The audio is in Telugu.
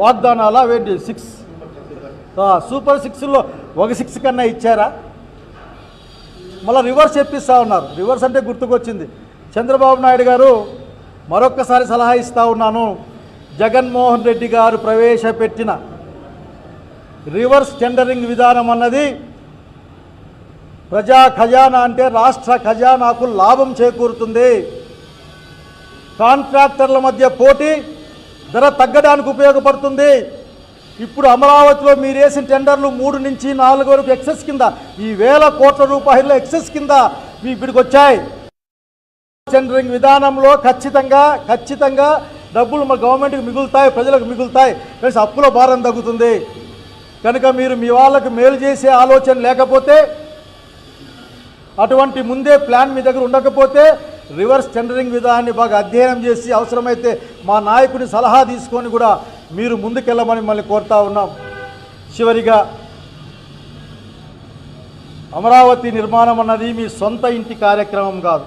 వాగ్దానాలు అవేంటి సిక్స్. సూపర్ సిక్స్లో ఒక సిక్స్ కన్నా ఇచ్చారా? మళ్ళీ రివర్స్ చెప్పిస్తూ ఉన్నారు. రివర్స్ అంటే గుర్తుకొచ్చింది. చంద్రబాబు నాయుడు గారు మరొక్కసారి సలహా ఇస్తూ ఉన్నాను. జగన్మోహన్ రెడ్డి గారు ప్రవేశపెట్టిన రివర్స్ టెండరింగ్ విధానం అన్నది ప్రజా ఖజానా అంటే రాష్ట్ర ఖజానాకు లాభం చేకూరుతుంది. కాంట్రాక్టర్ల మధ్య పోటీ ధర తగ్గడానికి ఉపయోగపడుతుంది. ఇప్పుడు అమరావతిలో మీరు వేసిన టెండర్లు మూడు నుంచి నాలుగు వరకు ఎక్సెస్ కింద ఈ వేల కోట్ల రూపాయల ఎక్సెస్ కింద మీ ఇప్పటికి వచ్చాయి. టెండరింగ్ విధానంలో ఖచ్చితంగా ఖచ్చితంగా డబ్బులు మా గవర్నమెంట్కి మిగులుతాయి ప్రజలకు మిగులుతాయి. ప్లస్ అప్పుల భారం తగ్గుతుంది. కనుక మీరు మీ వాళ్ళకు మేలు చేసే ఆలోచన లేకపోతే అటువంటి ముందే ప్లాన్ మీ దగ్గర ఉండకపోతే రివర్స్ టెండరింగ్ విధానాన్ని బాగా అధ్యయనం చేసి అవసరమైతే మా నాయకుడి సలహా తీసుకొని కూడా మీరు ముందుకెళ్ళమని మళ్ళీ కోరుతా ఉన్నాం. చివరిగా అమరావతి నిర్మాణం అన్నది మీ సొంత ఇంటి కార్యక్రమం కాదు.